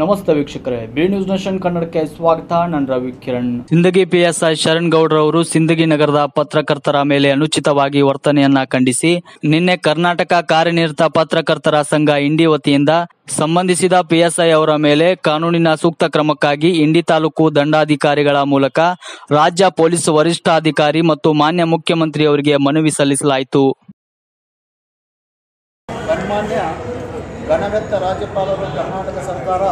ನಮಸ್ತೆ ವೀಕ್ಷಕರೇ B news nation ಕನ್ನಡಕ್ಕೆ ಸ್ವಾಗತ. ನಾನು ರವಿ ಕಿರಣ್. ಸಿಂದಗಿ ಪಿಎಸ್ಐ ಶರಣ್ ಗೌಡ್ರವರು ಸಿಂದಗಿ ನಗರದ ಪತ್ರಕರ್ತರ ಮೇಲೆ ಅನುಚಿತವಾಗಿ ವರ್ತನೆಯನ್ನ ಖಂಡಿಸಿ ನಿನ್ನೆ ಕರ್ನಾಟಕ ಕಾರ್ಯನಿರತ ಪತ್ರಕರ್ತರ ಸಂಘ ಇಂಡಿ ವತಿಯಿಂದ ಸಂಬಂಧಿಸಿದ ಪಿಎಸ್ಐ ಅವರ ಮೇಲೆ ಕಾನೂನಿನ ಸೂಕ್ತ ಕ್ರಮಕ್ಕಾಗಿ ಇಂಡಿ ತಾಲೂಕು ದಂಡಾಧಿಕಾರಿಗಳ ಮೂಲಕ ರಾಜ್ಯ ಪೊಲೀಸ್ ವರಿಷ್ಠಾಧಿಕಾರಿ ಮತ್ತು ಮಾನ್ಯ ಮುಖ್ಯಮಂತ್ರಿಯವರಿಗೆ ಮನವಿ ಸಲ್ಲಿಸಲಾಯಿತು. ಘನವೆತ್ತ ರಾಜ್ಯಪಾಲರು ಕರ್ನಾಟಕ ಸರ್ಕಾರ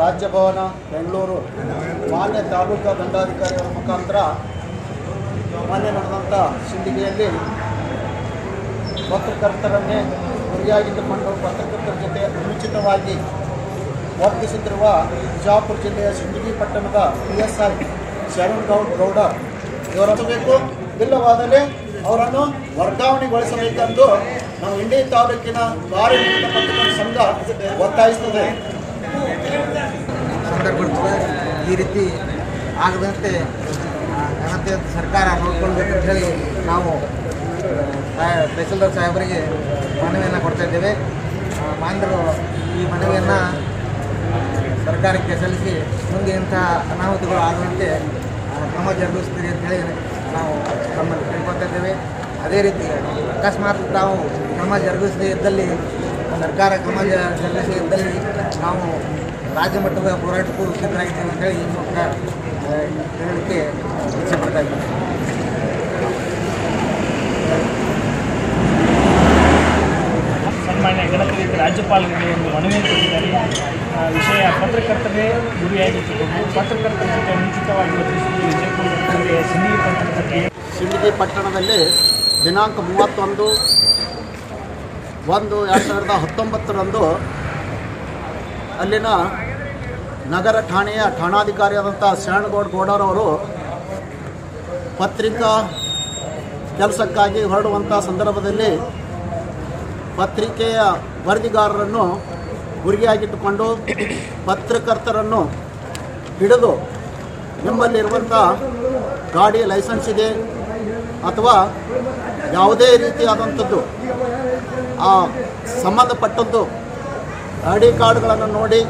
ರಾಜ್ಯಭವನ ಬೆಂಗಳೂರು ಮಾನ್ಯ ತಾಲೂಕಾ ದಂಡಾಧಿಕಾರಿಗಳ ಮುಖಾಂತರ ಮಾನ್ಯ ನಡೆದಂಥ ಸಿಂಧಿಗೆಯಲ್ಲಿ ಪತ್ರಕರ್ತರನ್ನೇ ಗುರಿಯಾಗಿಟ್ಟುಕೊಂಡು ಪತ್ರಕರ್ತರ ಜೊತೆ ಅನುಚಿತವಾಗಿ ವರ್ತಿಸುತ್ತಿರುವ ಬಿಜಾಪುರ ಜಿಲ್ಲೆಯ ಸಿಂದಗಿ ಪಟ್ಟಣದ P S I Sharan Goud. Gowda ಇವರಬೇಕು ಇಲ್ಲವಾದರೆ ಅವರನ್ನು ವರ್ಗಾವಣೆಗೊಳಿಸಬೇಕೆಂದು ನಾವು ಇಂಡಿ ತಾಲೂಕಿನ ಕಾರ್ಯನಿರತ ಸಂಘ ಒತ್ತಾಯಿಸುತ್ತದೆ. ಈ ರೀತಿ ಆಗದಂತೆ ಘನತೆ ಸರ್ಕಾರ ನೋಡ್ಕೊಳ್ಬೇಕಂತ ಹೇಳಿ ನಾವು ತಹಸೀಲ್ದಾರ್ ಸಾಹೇಬರಿಗೆ ಮನವಿಯನ್ನು ಕೊಡ್ತಾ ಇದ್ದೇವೆ. ಮಾನ್ಯರು ಈ ಮನವಿಯನ್ನು ಸರ್ಕಾರಕ್ಕೆ ಸಲ್ಲಿಸಿ, ಮುಂದೆ ಇಂಥ ಅನಾಹುತಗಳು ಆಗದಂತೆ ಕ್ರಮ ಜರುಗಿಸ್ತೀರಿ ಅಂತ ಹೇಳಿ ನಾವು ತಮ್ಮಲ್ಲಿ ಕೇಳ್ಕೊತಾ ಇದ್ದೇವೆ. ಅದೇ ರೀತಿ ಅಕಸ್ಮಾತ್ ನಾವು ಕ್ರಮ ಜರುಗಿಸದೇ ಇದ್ದಲ್ಲಿ, ಸರ್ಕಾರ ಕ್ರಮ ಜರುಗಿಸದೇ ಇದ್ದಲ್ಲಿ ನಾವು ರಾಜ್ಯ ಮಟ್ಟದ ಹೋರಾಟಕ್ಕೂ ಸಿದ್ಧರಾಗಿದ್ದೇವೆ ಅಂತ ಹೇಳಿ ಈ ಮೂಲಕ ಹೇಳಲಿಕ್ಕೆ ಇಚ್ಛೆಪಡ್ತಾ ಇದ್ದೇವೆ ಸನ್ಮಾನ್ಯ ಗಣಪತಿ ರಾಜ್ಯಪಾಲರಿಗೆ ಒಂದು ಮನವಿಯನ್ನು ಕೊಟ್ಟಿದ್ದಾರೆ. ವಿಷಯ ಪತ್ರಕರ್ತರೇ ಗುರಿಯಾಗಿಟ್ಟುಕೊಂಡು ಪತ್ರಕರ್ತರ ಜೊತೆ ಮುಂಚಿತವಾಗಿ ಸಿಂದಗಿ ಪಟ್ಟಣದಲ್ಲಿ ದಿನಾಂಕ ಮೂವತ್ತೊಂದು, ಒಂದು ಎರಡು ಸಾವಿರದ ಹತ್ತೊಂಬತ್ತರಂದು ಅಲ್ಲಿನ ನಗರ ಠಾಣೆಯ ಠಾಣಾಧಿಕಾರಿಯಾದಂಥ ಶರಣಗೌಡ ಗೌಡರವರು ಪತ್ರಿಕಾ ಕೆಲಸಕ್ಕಾಗಿ ಹೊರಡುವಂಥ ಸಂದರ್ಭದಲ್ಲಿ ಪತ್ರಿಕೆಯ ವರದಿಗಾರರನ್ನು ಗುರಿಯಾಗಿಟ್ಟುಕೊಂಡು ಪತ್ರಕರ್ತರನ್ನು ಹಿಡಿದು ನಿಮ್ಮಲ್ಲಿರುವಂಥ ಗಾಡಿ ಲೈಸೆನ್ಸ್ ಇದೆ ಅಥವಾ ಯಾವುದೇ ರೀತಿಯಾದಂಥದ್ದು ಆ ಸಂಬಂಧಪಟ್ಟದ್ದು ಐ ಡಿ ಕಾರ್ಡ್ಗಳನ್ನು ನೋಡಿ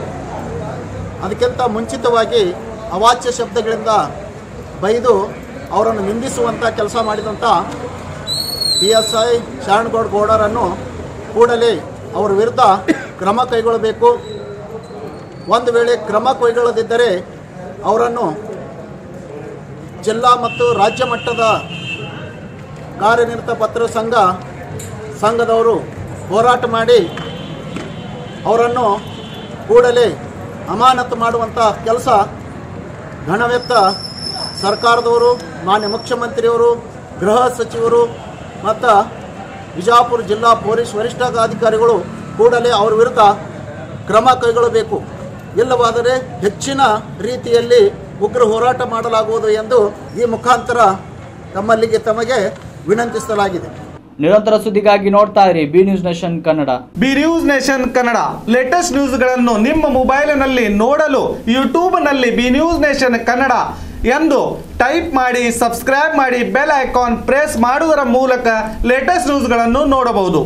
ಅದಕ್ಕಿಂತ ಮುಂಚಿತವಾಗಿ ಅವಾಚ್ಯ ಶಬ್ದಗಳಿಂದ ಬೈದು ಅವರನ್ನು ನಿಂದಿಸುವಂಥ ಕೆಲಸ ಮಾಡಿದಂಥ ಪಿ ಎಸ್ ಐ ಶರಣಗೌಡ ಗೌಡರನ್ನು ಕೂಡಲೇ ಅವರ ವಿರುದ್ಧ ಕ್ರಮ ಕೈಗೊಳ್ಳಬೇಕು. ಒಂದು ವೇಳೆ ಕ್ರಮ ಕೈಗೊಳ್ಳದಿದ್ದರೆ ಅವರನ್ನು ಜಿಲ್ಲಾ ಮತ್ತು ರಾಜ್ಯ ಮಟ್ಟದ ಕಾರ್ಯನಿರತ ಪತ್ರ ಸಂಘ, ಸಂಘದವರು ಹೋರಾಟ ಮಾಡಿ ಅವರನ್ನು ಕೂಡಲೇ ಅಮಾನತು ಮಾಡುವಂಥ ಕೆಲಸ ಘನವೆತ್ತ ಸರ್ಕಾರದವರು, ಮಾನ್ಯ ಮುಖ್ಯಮಂತ್ರಿಯವರು, ಗೃಹ ಸಚಿವರು ಮತ್ತು ವಿಜಾಪುರ ಜಿಲ್ಲಾ ಪೊಲೀಸ್ ವರಿಷ್ಠಾಧಿಕಾರಿಗಳು ಕೂಡಲೇ ಅವರ ವಿರುದ್ಧ ಕ್ರಮ ಕೈಗೊಳ್ಳಬೇಕು. ಇಲ್ಲವಾದರೆ ಹೆಚ್ಚಿನ ರೀತಿಯಲ್ಲಿ ಉಗ್ರ ಹೋರಾಟ ಮಾಡಲಾಗುವುದು ಎಂದು ಈ ಮುಖಾಂತರ ತಮ್ಮಲ್ಲಿಗೆ ತಮಗೆ ವಿನಂತಿಸಲಾಗಿದೆ. ನಿರಂತರ ಸುದ್ದಿಗಾಗಿ ನೋಡ್ತಾ ಇರಿ B news nation Kannada. B news nation Kannada. Latest ನ್ಯೂಸ್ಗಳನ್ನು ನಿಮ್ಮ ಮೊಬೈಲ್ನಲ್ಲಿ ನೋಡಲು ಯೂಟ್ಯೂಬ್ನಲ್ಲಿ ಬಿ ನ್ಯೂಸ್ ನೇಷನ್ ಕನ್ನಡ ಎಂದು ಟೈಪ್ ಮಾಡಿ ಸಬ್ಸ್ಕ್ರೈಬ್ ಮಾಡಿ ಬೆಲ್ ಐಕಾನ್ ಪ್ರೆಸ್ ಮಾಡುವುದರ ಮೂಲಕ ಲೇಟೆಸ್ಟ್ ನ್ಯೂಸ್ಗಳನ್ನು ನೋಡಬಹುದು.